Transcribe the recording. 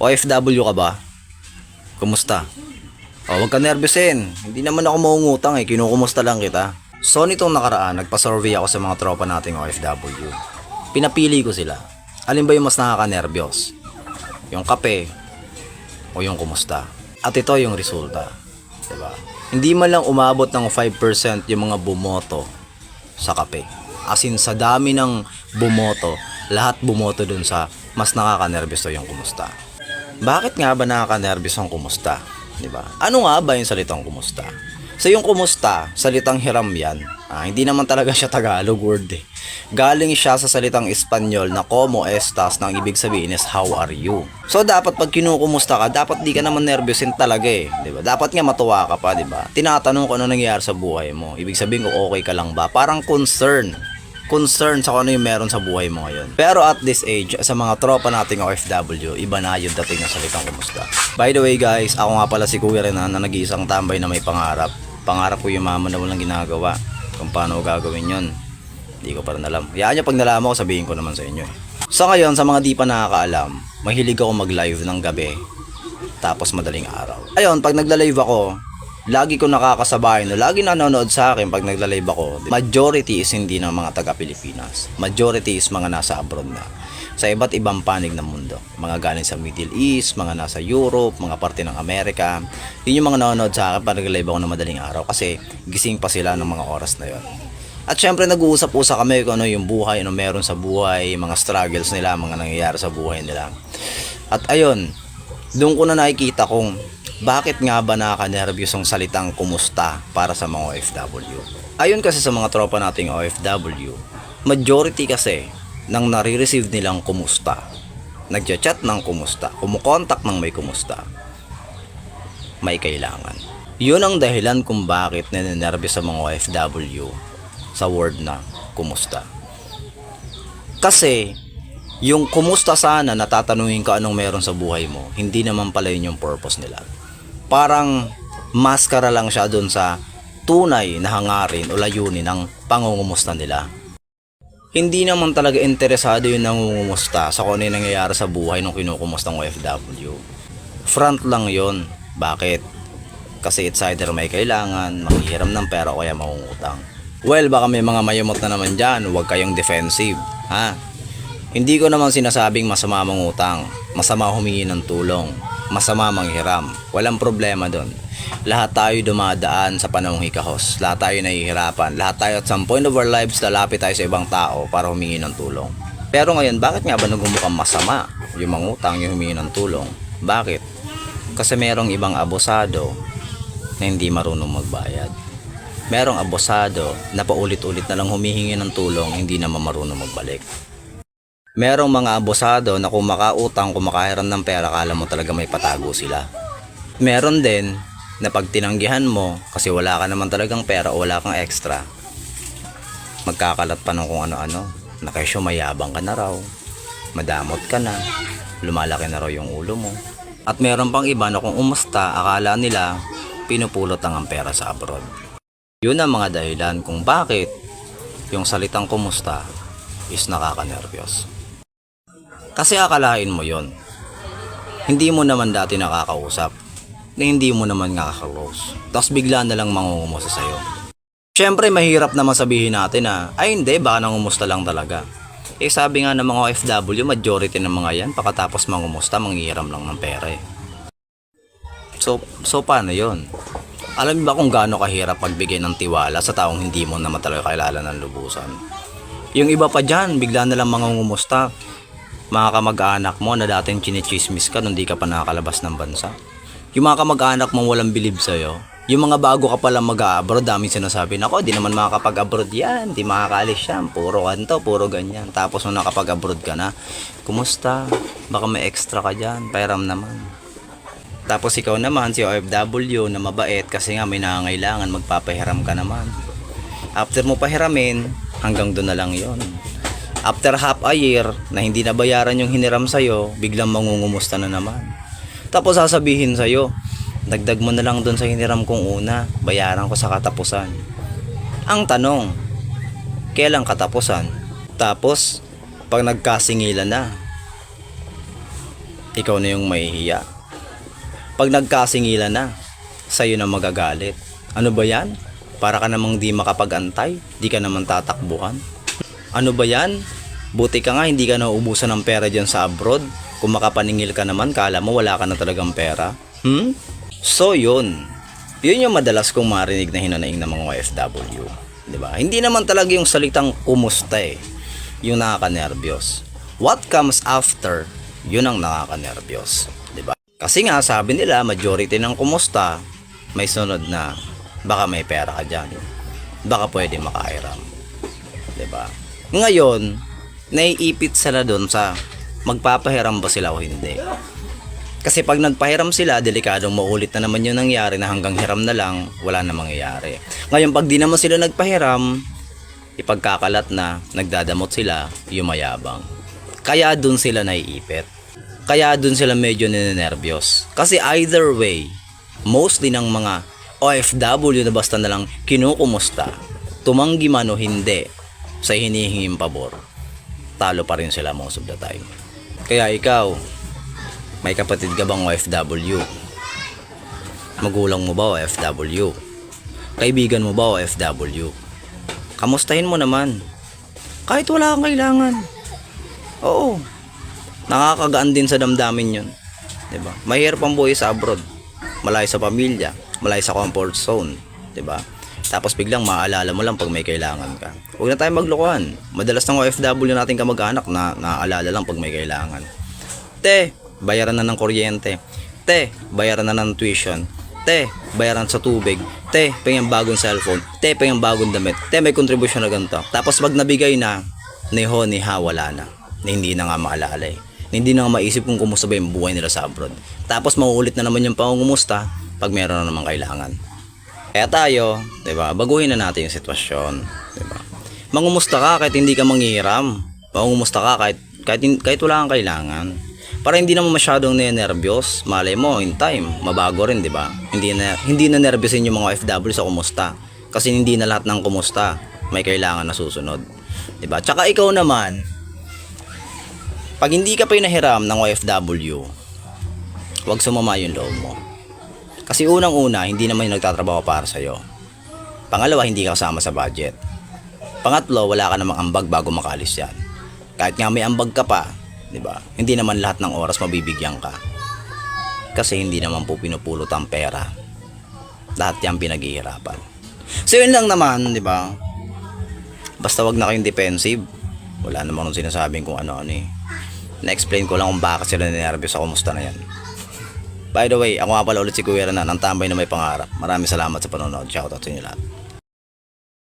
OFW ka ba? Kumusta? O, huwag ka nervousin. Hindi naman ako maungutang eh. Kinukumusta lang kita. So, nitong nakaraan, nagpa-survey ako sa mga tropa nating OFW. Pinapili ko sila. Alin ba yung mas nakaka-nervyos? Yung kape o yung kumusta? At ito yung resulta. Diba? Hindi man lang umabot ng 5% yung mga bumoto sa kape. As in, sa dami ng bumoto, lahat bumoto dun sa mas nakaka-nervyos to yung kumusta. Bakit nga ba nakaka-nervyos ang kumusta? 'Di ba? Ano nga ba yung salitang kumusta? So yung kumusta, salitang hiram yan. Ah, hindi naman talaga siya Tagalog word eh. Galing siya sa salitang Espanyol na como estas na ang ibig sabihin is how are you. So dapat pag kinukumusta ka, dapat di ka naman nervousin talaga eh. 'Di ba? Dapat nga matuwa ka pa, 'di ba? Tinatanong ko ano nangyayari sa buhay mo. Ibig sabihin ko okay ka lang ba? Parang concern concern sa kung ano yung meron sa buhay mo ngayon. Pero at this age, sa mga tropa nating OFW, iba na yung dating ng salitang kumusta. By the way guys, ako nga pala si Kuya Renan na nag-iisang tambay na may pangarap. Pangarap ko yung mama na walang ginagawa. Kung paano gagawin yun. Hindi ko pa rin alam. Kaya nyo pag nalaman ko, sabihin ko naman sa inyo eh. Sa ngayon, sa mga di pa nakakaalam, mahilig ako mag-live ng gabi. Tapos madaling araw. Ayun, pag nagla-live ako, lagi ko nakakasabay no lagi nanonood sa akin pag nagla-live ako. Majority is hindi ng mga taga Pilipinas majority is mga nasa abroad na. Sa iba't ibang panig ng mundo. Mga galing sa Middle East mga nasa Europe mga parte ng Amerika. Yun yung mga nanonood sa akin pag nagla-live ako ng madaling araw kasi gising pa sila ng mga oras na yon at syempre nag-uusap-usap kami kung ano yung buhay, ano meron sa buhay, mga struggles nila, mga nangyayari sa buhay nila. At ayun, doon ko na nakikita kung bakit nga ba nakaka-nervyos ang salitang kumusta para sa mga OFW. Ayon kasi sa mga tropa nating OFW, majority kasi ng nare-receive nilang kumusta, nagchat ng kumusta, kumukontak ng may kumusta, may kailangan. Yun ang dahilan kung bakit nanenervyos sa mga OFW sa word na kumusta. Kasi yung kumusta sana natatanungin ka anong meron sa buhay mo, hindi naman pala yun yung purpose nila. Parang maskara lang siya doon sa tunay na hangarin o layunin ng pangungumusta nila. Hindi naman talaga interesado yung nangungumusta sa kung ano nangyayari sa buhay ng kinukumusta ng OFW. Front lang yon. Bakit? Kasi it's either may kailangan, manghihiram ng pera o kaya mangungutang. Well, baka may mga mayamot na naman dyan, huwag kayong defensive. Ha? Hindi ko naman sinasabing masama mangutang, masama humingi ng tulong, masama manghiram. Walang problema doon. Lahat tayo dumadaan sa panahong hikahos. Lahat tayo nahihirapan. Lahat tayo at some point of our lives lalapit tayo sa ibang tao para humingi ng tulong. Pero ngayon, bakit nga ba nagmumukhang masama yung mangutang, yung humingi ng tulong? Bakit? Kasi merong ibang abosado na hindi marunong magbayad. Merong abosado na paulit-ulit na lang humihingi ng tulong, hindi naman marunong magbalik. Merong mga abosado na kung makautang, kung makahiram ng pera, kala mo talaga may patago sila. Meron din na pag tinanggihan mo kasi wala ka naman talagang pera o wala kang extra, magkakalat pa ng kung ano-ano. Na mayabang ka na raw, madamot ka na, lumalaki na raw yung ulo mo. At meron pang iba na kung umusta, akala nila pinupulot ang pera sa abroad. Yun ang mga dahilan kung bakit yung salitang kumusta is nakaka-nervyos. Kasi akalain mo yon. Hindi mo naman dati nakakausap na hindi mo naman nakaka-close. Tapos bigla na lang mangungumusta sa'yo. Siyempre mahirap naman sabihin natin na ay hindi baka nangumusta lang talaga. Eh sabi nga ng mga OFW, majority ng mga yan pagkatapos mangumusta, manghihiram lang ng pera eh. So, so paano yon? Alam mo ba kung gaano kahirap pagbigay ng tiwala sa taong hindi mo naman talaga kilala ng lubusan? Yung iba pa dyan, bigla na lang mangungumusta. Mga kamag-anak mo na dating chinichismis ka nung di ka pa nakakalabas ng bansa. Yung mga kamag-anak mo walang bilib sa'yo. Yung mga bago ka palang mag-abroad, daming sinasabi, nako, di naman makakapag-abroad yan, di makakaalis yan, puro kanto, puro ganyan. Tapos nung nakapag-abroad ka na, kumusta? Baka may extra ka dyan, pairam naman. Tapos ikaw naman, si OFW na mabait kasi nga may nangangailangan, magpapahiram ka naman. After mo pahiramin, hanggang doon na lang yon. After half a year na hindi nabayaran yung hiniram sa'yo, biglang mangungumusta na naman. Tapos sasabihin sa'yo, dagdag mo na lang doon sa hiniram kong una, bayaran ko sa katapusan. Ang tanong, kailan katapusan? Tapos, pag nagkasingilan na, ikaw na yung mahihiya. Pag nagkasingilan na, sa'yo na magagalit. Ano ba yan? Para ka namang di makapag-antay, di ka naman tatakbuhan. Ano ba yan? Buti ka nga hindi ka nauubusan ng pera dyan sa abroad. Kung makapaningil ka naman, kala mo wala ka na talagang pera. Hmm? So yun. Yun yung madalas kong marinig na hinanaing ng mga OFW. ba? Hindi naman talaga yung salitang kumusta eh. Yung nakaka-nervyos. What comes after, yun ang nakaka-nervyos. 'Di ba? Kasi nga sabi nila, majority ng kumusta, may sunod na baka may pera ka dyan. Baka pwede makairam. ba? Ngayon, naiipit sila doon sa magpapahiram ba sila o hindi. Kasi pag nagpahiram sila, delikadong maulit na naman yung nangyari na hanggang hiram na lang, wala na mangyayari. Ngayon, pag di naman sila nagpahiram, ipagkakalat na, nagdadamot sila, yumayabang. Kaya doon sila naiipit. Kaya doon sila medyo ninenervyos. Kasi either way, mostly ng mga OFW na basta na lang kinukumusta, tumanggi man o hindi sa hinihinging pabor, talo pa rin sila most of the time. Kaya ikaw, may kapatid ka bang OFW? Magulang mo ba OFW? Kaibigan mo ba OFW? Kamustahin mo naman. Kahit wala kang kailangan. Oo. Nakakagaan din sa damdamin yun. ba? Mahirap ang buhay sa abroad. Malayo sa pamilya, malayo sa comfort zone, ba? Tapos biglang maaalala mo lang pag may kailangan ka. Huwag na tayo maglokohan. Madalas ng OFW natin kamag-anak na naaalala lang pag may kailangan. Te, bayaran na ng kuryente. Te, bayaran na ng tuition. Te, bayaran sa tubig. Te, pangyan bagong cellphone. Te, pangyan bagong damit. Te, may contribution na ganito. Tapos pag nabigay na, ni ho, ni ha, wala na. Na hindi na nga maalala eh. Na hindi na nga maisip kung kumusta ba yung buhay nila sa abroad. Tapos mauulit na naman yung pangungumusta pag meron na naman kailangan. Kaya tayo, 'di ba? Baguhin na natin yung sitwasyon, 'di ba? Mangumusta ka kahit hindi ka manghihiram. Mangumusta ka kahit kahit kahit wala kang kailangan. Para hindi naman masyadong nervyos, malay mo in time, mabago rin, 'di ba? Hindi na hindi na nervyosin yung mga OFW sa kumusta. Kasi hindi na lahat ng kumusta may kailangan na susunod. 'Di ba? Tsaka ikaw naman, pag hindi ka pa nahiram ng OFW, huwag sumama yung loob mo. Kasi unang-una, hindi naman yung nagtatrabaho para sa'yo. Pangalawa, hindi ka kasama sa budget. Pangatlo, wala ka namang ambag bago makalis yan. Kahit nga may ambag ka pa, di ba? Hindi naman lahat ng oras mabibigyan ka. Kasi hindi naman po pinupulot ang pera. Lahat yan pinaghihirapan. So yun lang naman, di ba? Basta wag na kayong defensive. Wala namang sinasabing kung ano-ano eh. Na-explain ko lang kung bakit sila ninervyos sa kumusta na yan. By the way, ako nga pala ulit si Kuya Renan, ang tambay na may pangarap. Maraming salamat sa panonood. Shoutout sa inyo lahat.